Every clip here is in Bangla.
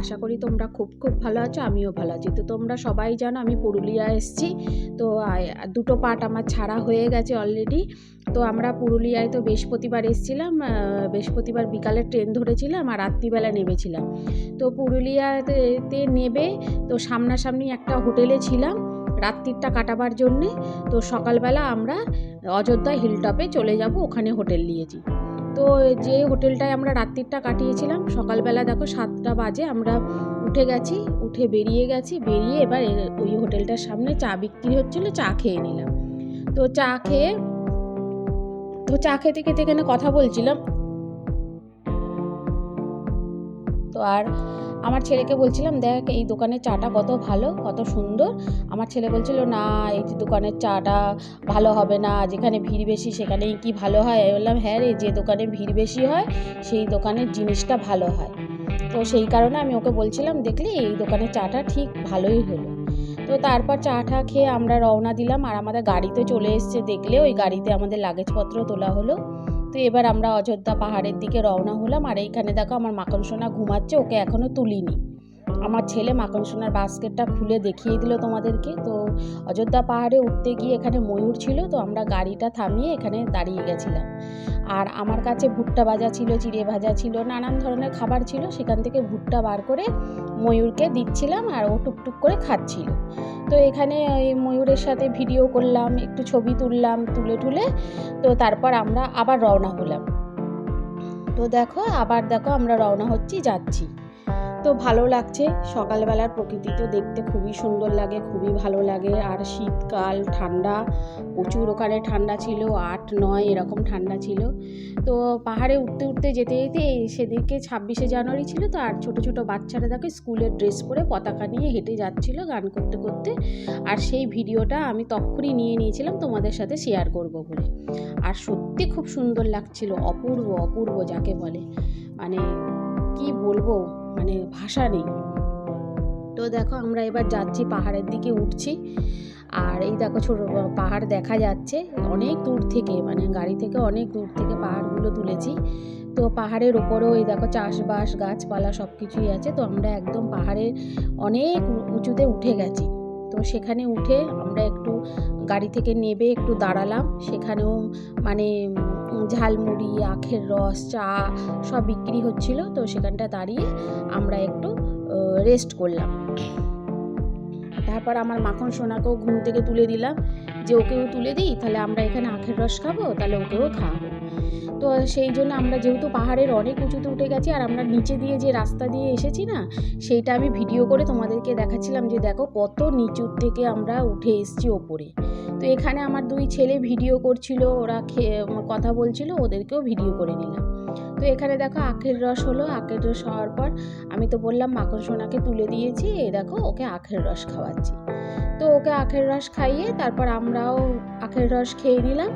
আশা করি তোমরা খুব খুব ভালো আছো, আমিও ভালো আছি। তো তোমরা সবাই জানো আমি পুরুলিয়া এসেছি। তো দুটো পার্ট আমার ছাড়া হয়ে গেছে অলরেডি তো আমরা পুরুলিয়ায় তো বৃহস্পতিবার এসেছিলাম বৃহস্পতিবার বিকালে ট্রেন ধরেছিলাম আর রাত্রিবেলা নেমেছিলাম। তো পুরুলিয়াতে নেবে, তো সামনাসামনি একটা হোটেলে ছিলাম, রাত্রিটা কাটাবার জন্যে। তো সকালবেলা আমরা অযোধ্যা হিলটপে চলে যাব, ওখানে হোটেল নিয়েছি তো যে হোটেলটায় আমরা রাত্রিটা কাটিয়েছিলাম, সকালবেলা দেখো সাতটা বাজে, আমরা উঠে গেছি, উঠে বেরিয়ে গেছি, বেরিয়ে এবার ওই হোটেলটার সামনে চা বিক্রি হচ্ছিল, চা খেয়ে নিলাম। তো চা খেয়ে, তো চা খেতে খেতে এখানে কথা বলছিলাম। তো আর আমার ছেলেকে বলছিলাম, দেখ, এই দোকানের চাটা কত ভালো, কত সুন্দর। আমার ছেলে বলছিল, না, এই দোকানের চাটা ভালো হবে না, যেখানে ভিড় বেশি সেখানেই কি ভালো হয়? আমি বললাম হ্যাঁ রে, যে দোকানে ভিড় বেশি হয়, সেই দোকানের জিনিসটা ভালো হয়। তো সেই কারণে আমি ওকে বলছিলাম, দেখলি, এই দোকানের চাটা ঠিক ভালোই হলো। তো তারপর চা টা খেয়ে আমরা রওনা দিলাম, আর আমাদের গাড়িতে চলে এসছে, দেখলে ওই গাড়িতে আমাদের লাগেজপত্র তোলা হলো। তো এবার আমরা অযোধ্যা পাহাড়ের দিকে রওনা হলাম। আর এইখানে দেখো আমার মাখন সোনা ঘুমাচ্ছে, ওকে এখনও তুলিনি। আমার ছেলে মাখন সোনার বাস্কেটটা খুলে দেখিয়ে দিল তোমাদেরকে। তো অযোধ্যা পাহাড়ে উঠতে গিয়ে এখানে ময়ূর ছিল, তো আমরা গাড়িটা থামিয়ে এখানে দাঁড়িয়ে গেছিলাম। আর আমার কাছে ভুট্টা ভাজা ছিল, চিড়ে ভাজা ছিল, নানান ধরনের খাবার ছিল, সেখান থেকে ভুট্টা বার করে ময়ূরকে দিচ্ছিলাম আর ও টুকটুক করে খাচ্ছিল। তো এখানে ওই ময়ূরের সাথে ভিডিও করলাম, একটু ছবি তুললাম, তুলে টুলে, তো তারপর আমরা আবার রওনা হলাম। তো দেখো, আবার দেখো আমরা রওনা হচ্ছি, যাচ্ছি। তো ভালো লাগছে। সকালবেলার প্রকৃতি তো দেখতে খুবই সুন্দর লাগে, খুবই ভালো লাগে। আর শীতকাল ঠান্ডা, প্রচুর ওখানে ঠান্ডা ছিল, আট, নয় এরকম ঠান্ডা ছিল। তো পাহাড়ে উঠতে উঠতে, যেতে যেতে সেদিকে ছাব্বিশে জানুয়ারি ছিল, তো আর ছোট ছোট বাচ্চারা দেখো স্কুলের ড্রেস পরে পতাকা নিয়ে হেঁটে যাচ্ছিল গান করতে করতে। আর সেই ভিডিওটা আমি তখনই নিয়ে নিয়েছিলাম তোমাদের সাথে শেয়ার করব বলে। আর সত্যি খুব সুন্দর লাগছিল, অপূর্ব অপূর্ব যাকে বলে। মানে কি বলব? মানে ভাষা নেই। তো দেখো আমরা এবার যাচ্ছি পাহাড়ের দিকে উঠছি। আর এই দেখো ছোট পাহাড় দেখা যাচ্ছে অনেক দূর থেকে মানে গাড়ি থেকে অনেক দূর থেকে পাহাড়গুলো তুলেছি। তো পাহাড়ের ওপরেও এই দেখো চাষবাস, গাছপালা সব কিছুই আছে। তো আমরা একদম পাহাড়ের অনেক উঁচুতে উঠে গেছি। তো সেখানে উঠে আমরা একটু গাড়ি থেকে নেবে একটু দাঁড়ালাম। সেখানেও মানে ঝালমুড়ি, আখের রস, চা সব বিক্রি হচ্ছিল। তো সেখানটা দাঁড়িয়ে আমরা একটু রেস্ট করলাম। তারপর আমার মাখন সোনাকেও ঘুম থেকে তুলে দিলাম যে, ওকেও তুলে দিই, তাহলে আমরা এখানে আখের রস খাব, তাহলে ওকেও খাওয়াবো। তো সেই জন্য আমরা যেহেতু পাহাড়ের অনেক উঁচুতে উঠে গেছি, আর আমরা নিচে দিয়ে যে রাস্তা দিয়ে এসেছি না সেইটা আমি ভিডিও করে তোমাদেরকে দেখাচ্ছিলাম যে, দেখো কত নিচুর থেকে আমরা উঠে এসেছি ওপরে। তো এখানে আমার দুই ছেলে ভিডিও করছিল, ওরা কথা বলছিল, ওদেরকেও ভিডিও করে নিলাম। তো এখানে দেখো আখের রস হলো, আখের রস হওয়ার পর আমি তো বললাম, মাখন সোনাকে তুলে দিয়েছি এ দেখো ওকে আখের রস খাওয়াচ্ছি। তো ওকে আখের রস খাইয়ে তারপর আমরাও আখের রস খেয়ে নিলাম।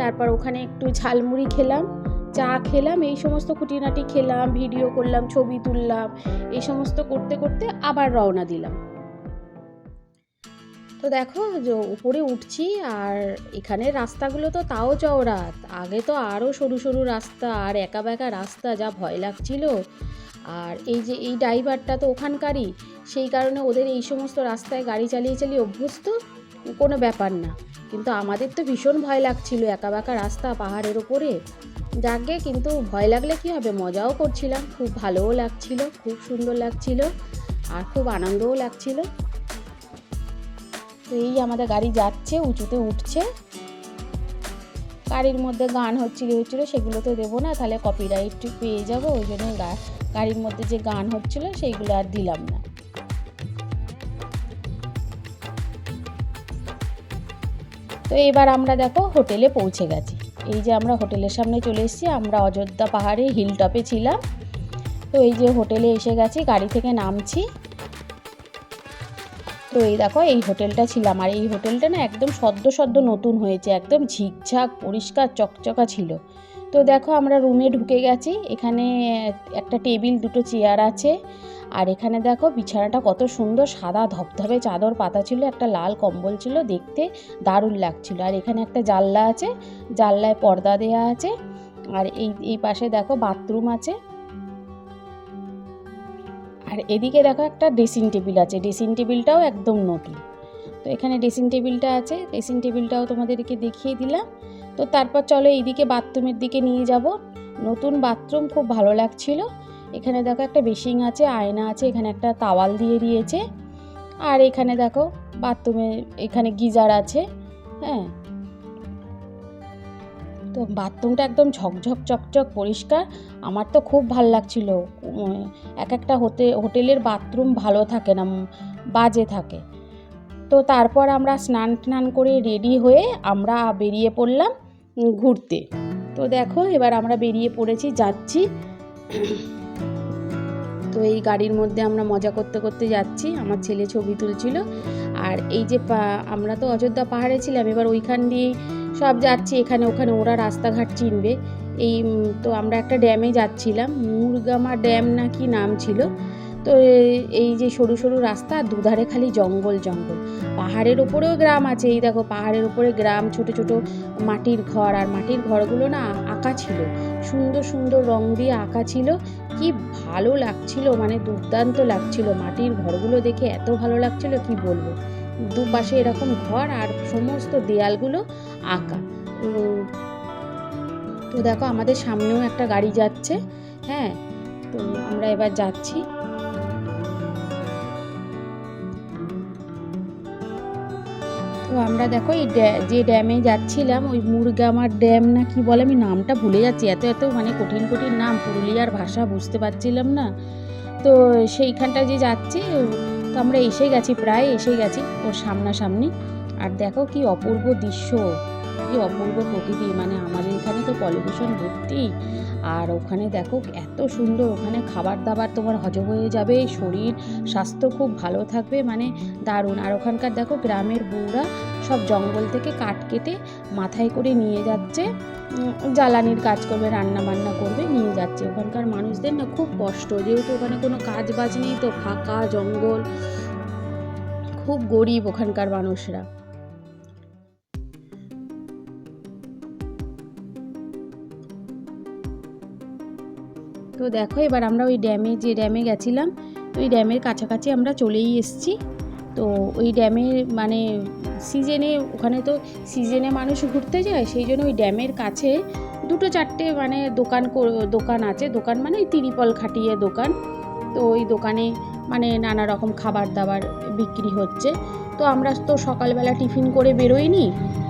তারপর ওখানে একটু ঝালমুড়ি খেলাম, চা খেলাম, এই সমস্ত খুঁটিনাটি খেলাম, ভিডিও করলাম, ছবি তুললাম, এই সমস্ত করতে করতে আবার রওনা দিলাম। তো দেখো যে উপরে উঠছি আর এখানে রাস্তাগুলো তো তাও চওড়া আগে তো আরও সরু সরু রাস্তা আর একা বেঁকা রাস্তা, যা ভয় লাগছিল। আর এই যে এই ড্রাইভারটা তো ওখানকারই, সেই কারণে ওদের এই সমস্ত রাস্তায় গাড়ি চালিয়ে চালিয়ে অভ্যস্ত কোনো ব্যাপার না। কিন্তু আমাদের তো ভীষণ ভয় লাগছিল একা বেঁকা রাস্তা পাহাড়ের ওপরে। যাকে কিন্তু ভয় লাগলে কি হবে? মজাও করছিলাম। খুব ভালোও লাগছিল, খুব সুন্দর লাগছিল আর খুব আনন্দও লাগছিল। তো এই আমাদের গাড়ি যাচ্ছে, উঁচুতে উঠছে। গাড়ির মধ্যে গান হচ্ছিল হচ্ছিল, সেগুলো তো দেবো না, তাহলে কপিরাইট পেয়ে যাব, ওই জন্য গাড়ির মধ্যে যে গান হচ্ছিল, সেইগুলো আর দিলাম না। তো এবার আমরা দেখো, হোটেলে পৌঁছে গেছি। এই যে আমরা হোটেলের সামনে চলে এসেছি, আমরা অযোধ্যা পাহাড়ে হিল টপে ছিলাম। তো এই যে হোটেলে এসে গেছি, গাড়ি থেকে নামছি। তো এই দেখো, এই হোটেলটা ছিলাম আর এই হোটেলটা না একদম সদ্য সদ্য নতুন হয়েছে, একদম ঝিকঝাক, পরিষ্কার, চকচকা ছিল। তো দেখো, আমরা রুমে ঢুকে গেছি। এখানে একটা টেবিল, দুটো চেয়ার আছে। আর এখানে দেখো, বিছানাটা কত সুন্দর সাদা ধবধবে চাদর পাতা ছিল, একটা লাল কম্বল ছিল, দেখতে দারুণ লাগছিল। আর এখানে একটা জানলা আছে, জানলায় পর্দা দেওয়া আছে। আর এই এই পাশে দেখো, বাথরুম আছে। আর এদিকে দেখো একটা ড্রেসিং টেবিল আছে ড্রেসিং টেবিলটাও একদম নতুন। তো এখানে ড্রেসিং টেবিলটা আছে ড্রেসিং টেবিলটাও তোমাদেরকে দেখিয়ে দিলাম। তো তারপর চলো এইদিকে বাথরুমের দিকে নিয়ে যাব। নতুন বাথরুম খুব ভালো লাগছিল। এখানে দেখো একটা বেসিং আছে, আয়না আছে, এখানে একটা তাওয়াল দিয়ে দিয়েছে। আর এখানে দেখো বাথরুমে এখানে গিজার আছে হ্যাঁ। তো বাথরুমটা একদম ঝকঝক, চকচক, পরিষ্কার। আমার তো খুব ভালো লাগছিল। এক একটা হোটে হোটেলের বাথরুম ভালো থাকে না বাজে থাকে। তো তারপর আমরা স্নান টান করে রেডি হয়ে আমরা বেরিয়ে পড়লাম ঘুরতে। তো দেখো, এবার আমরা বেরিয়ে পড়েছি, যাচ্ছি। তো এই গাড়ির মধ্যে আমরা মজা করতে করতে যাচ্ছি। আমার ছেলে ছবি তুলছিল। আর এই যে আমরা তো অযোধ্যা পাহাড়ে ছিলাম। এবার ওইখান দিয়েই সব যাচ্ছি এখানে, ওখানে ওরা রাস্তাঘাট চিনবে। এই তো আমরা একটা ড্যামে যাচ্ছিলাম, মুরগামা ড্যাম না কি নাম ছিল? তো এই যে সরু সরু রাস্তা, দুধারে খালি জঙ্গল জঙ্গল। পাহাড়ের ওপরেও গ্রাম আছে, এই দেখো পাহাড়ের ওপরে গ্রাম, ছোট ছোট মাটির ঘর, আর মাটির ঘরগুলো না আঁকা ছিল। সুন্দর সুন্দর রং দিয়ে আঁকা ছিল। কি ভালো লাগছিল মানে দুর্দান্ত লাগছিল মাটির ঘরগুলো দেখে, এত ভালো লাগছিল, কি বলব? দুপাশে এরকম ঘর আর সমস্ত দেয়ালগুলো আঁকা। তো দেখো আমাদের সামনেও একটা গাড়ি যাচ্ছে হ্যাঁ? তো আমরা এবার যাচ্ছি। তো আমরা দেখো এই যে ড্যামে যাচ্ছিলাম, ওই মুরগামার ড্যাম না কি বলে, আমি নামটা ভুলে যাচ্ছি। এত এত মানে কঠিন কঠিন নাম, পুরুলিয়ার ভাষা বুঝতে পারছিলাম না। তো সেইখানটায় যে যাচ্ছি তো আমরা এসে গেছি প্রায় এসে গেছি ওর সামনাসামনি। আর দেখো কি অপূর্ব দৃশ্য। কি অপূর্ব প্রকৃতি। মানে আমাদের এখানে তো পলিউশন ভর্তি। আর ওখানে দেখো এত সুন্দর, ওখানে খাবার দাবার তোমার হজম হয়ে যাবে, শরীর, স্বাস্থ্য খুব ভালো থাকবে মানে দারুণ। আর ওখানকার দেখো গ্রামের বউরা সব জঙ্গল থেকে কাঠ কেটে মাথায় করে নিয়ে যাচ্ছে জ্বালানির কাজ করবে রান্না বান্না করবে, নিয়ে যাচ্ছে। ওখানকার মানুষদের না খুব কষ্ট। যেহেতু ওখানে কোনো কাজ বাজ নেই, তো ফাঁকা জঙ্গল। খুব গরিব ওখানকার মানুষরা। তো দেখো, এবার আমরা ওই ড্যামে যে ড্যামে গেছিলাম ওই ড্যামের কাছাকাছি আমরা চলেই এসেছি। তো ওই ড্যামে মানে সিজনে ওখানে তো সিজনে মানুষ ঘুরতে যায়, সেই জন্য ওই ড্যামের কাছে দুটো চারটে মানে দোকান দোকান আছে। দোকান মানে ওই তিরিপল খাটিয়ে দোকান। তো ওই দোকানে মানে নানা রকম খাবার দাবার বিক্রি হচ্ছে। তো আমরা তো সকালবেলা টিফিন করে বেরোইনি,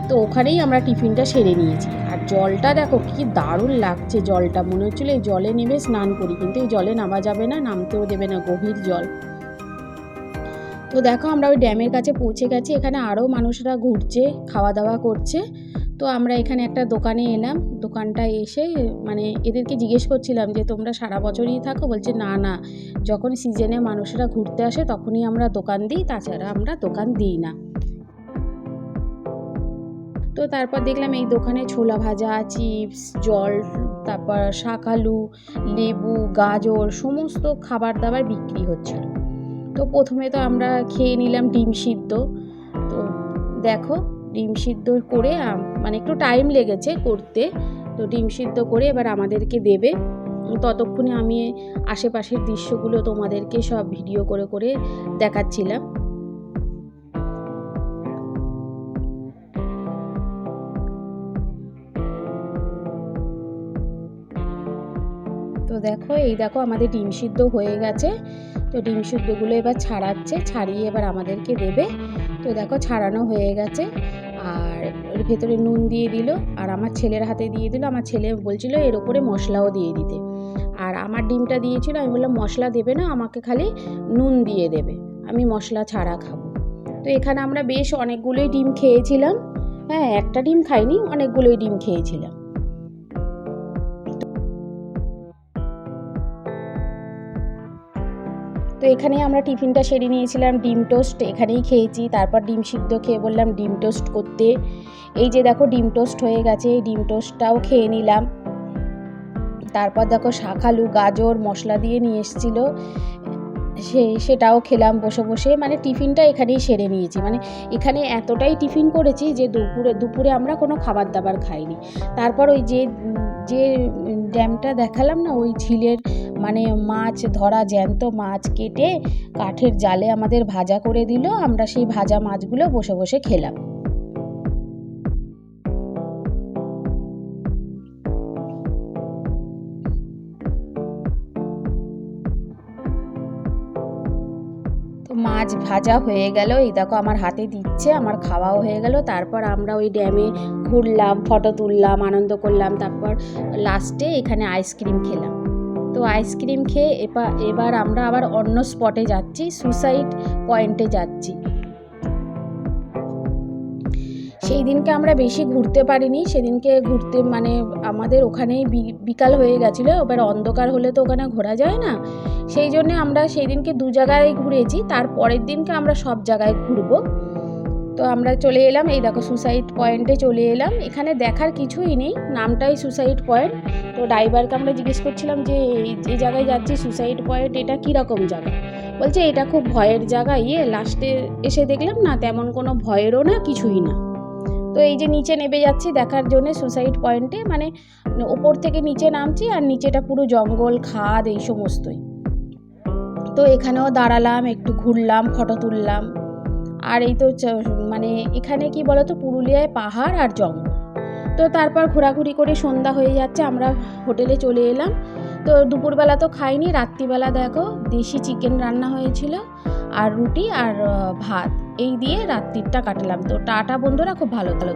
তো ওখানেই আমরা টিফিনটা সেরে নিয়েছি। জলটা দেখো কি দারুণ লাগছে জলটা। মনে হচ্ছিল এই জলে নেমে স্নান করি, কিন্তু এই জলে নামা যাবে না, নামতেও দেবে না গভীর জল। তো দেখো আমরা ওই ড্যামের কাছে পৌঁছে গেছি, এখানে আরও মানুষরা ঘুরছে খাওয়া দাওয়া করছে। তো আমরা এখানে একটা দোকানে এলাম দোকানটা এসে মানে এদেরকে জিজ্ঞেস করছিলাম যে, তোমরা সারা বছরই থাকো? বলছে, না না, যখন সিজনে মানুষরা ঘুরতে আসে তখনই আমরা দোকান দিই, তাছাড়া আমরা দোকান দিই না। তো তারপর দেখলাম এই দোকানে ছোলা ভাজা, চিপস, জল, তারপর শাকালু লেবু, গাজর সমস্ত খাবার দাবার বিক্রি হচ্ছিল। তো প্রথমে তো আমরা খেয়ে নিলাম ডিম সিদ্ধ। তো দেখো, ডিম সিদ্ধ করে মানে একটু টাইম লেগেছে করতে। তো ডিম সিদ্ধ করে এবার আমাদেরকে দেবে। ততক্ষণে আমি আশেপাশের দৃশ্যগুলো তোমাদেরকে সব ভিডিও করে করে দেখাচ্ছিলাম। দেখো, এই দেখো আমাদের ডিম সিদ্ধ হয়ে গেছে। তো ডিম সিদ্ধগুলো এবার ছাড়াচ্ছে, ছাড়িয়ে এবার আমাদেরকে দেবে। তো দেখো ছাড়ানো হয়ে গেছে। আর এর ভেতরে নুন দিয়ে দিল, আর আমার ছেলের হাতে দিয়ে দিল। আমার ছেলে বলছিল এর ওপরে মশলাও দিয়ে দিতে। আর আমার ডিমটা দিয়েছিল, আমি বললাম, মশলা দেবে না, আমাকে খালি নুন দিয়ে দেবে। আমি মশলা ছাড়া খাব। তো এখানে আমরা বেশ অনেকগুলোই ডিম খেয়েছিলাম। হ্যাঁ একটা ডিম খাইনি, অনেকগুলোই ডিম খেয়েছিলাম। তো এখানে আমরা টিফিনটা সেরে নিয়েছিলাম, ডিম টোস্ট এখানেই খেয়েছি। তারপর ডিম সিদ্ধ খেয়ে বললাম, ডিম টোস্ট করতে। এই যে দেখো, ডিম টোস্ট হয়ে গেছে এই ডিম টোস্টটাও খেয়ে নিলাম। তারপর দেখো শাকালু গাজর, মশলা দিয়ে নিয়ে এসেছিল। সে, সেটাও খেলাম বসে বসে। মানে টিফিনটা এখানেই সেরে নিয়েছি। মানে এখানে এতটাই টিফিন করেছি যে দুপুরে দুপুরে আমরা কোনো খাবার দাবার খাইনি। তারপর ওই যে যে ড্যামটা দেখালাম না, ওই ঝিলের মানে মাছ ধরা জ্যান্ত মাছ কেটে কাঠের জালে আমাদের ভাজা করে দিল, আমরা সেই ভাজা মাছগুলো বসে বসে খেলাম। মাছ ভাজা হয়ে গেল, এই দেখো আমার হাতে দিচ্ছে, আমার খাওয়াও হয়ে গেল, তারপর আমরা ওই ড্যামে ঘুরলাম, ফটো তুললাম, আনন্দ করলাম, তারপর লাস্টে এখানে আইসক্রিম খেলাম। তো আইসক্রিম খেয়ে এবার এবার আমরা আবার অন্য স্পটে যাচ্ছি, সুসাইড পয়েন্টে যাচ্ছি। সেই দিনকে আমরা বেশি ঘুরতে পারিনি, সেদিনকে ঘুরতে মানে আমাদের ওখানেই বিকাল হয়ে গেছিল, এবার অন্ধকার হলে তো ওখানে ঘোরা যায় না। সেই জন্যে আমরা সেই দিনকে দু জায়গায় ঘুরেছি, তার পরের দিনকে আমরা সব জায়গায় ঘুরবো। তো আমরা চলে এলাম। এই দেখো সুসাইড পয়েন্টে চলে এলাম। এখানে দেখার কিছুই নেই। নামটাই সুসাইড পয়েন্ট তো ড্রাইভারকে আমরা জিজ্ঞেস করছিলাম যে, এই, যে জায়গায় যাচ্ছি সুসাইড পয়েন্ট এটা কীরকম জায়গা? বলছে, এটা খুব ভয়ের জায়গা। ইয়ে লাস্টে এসে দেখলাম না, তেমন কোনো ভয়েরও না, কিছুই না। তো এই যে নিচে নেমে যাচ্ছি দেখার জন্য সুসাইড পয়েন্টে মানে ওপর থেকে নিচে নামছি আর নিচেটা পুরো জঙ্গল, খাদ, এই সমস্তই। তো এখানেও দাঁড়ালাম, একটু ঘুরলাম, ফটো তুললাম। আর এই তো মানে এখানে কি বলতো, পুরুলিয়ায় পাহাড় আর জঙ্গল। তো তারপর ঘোরাঘুরি করে সন্ধ্যা হয়ে যাচ্ছে, আমরা হোটেলে চলে এলাম। তো দুপুরবেলা তো খাইনি, রাত্রিবেলা দেখো, দেশি চিকেন রান্না হয়েছিল, আর রুটি আর ভাত। এই দিয়ে রাত্রিটা কাটলাম। তো টাটা বন্ধুরা, খুব ভালো ভালো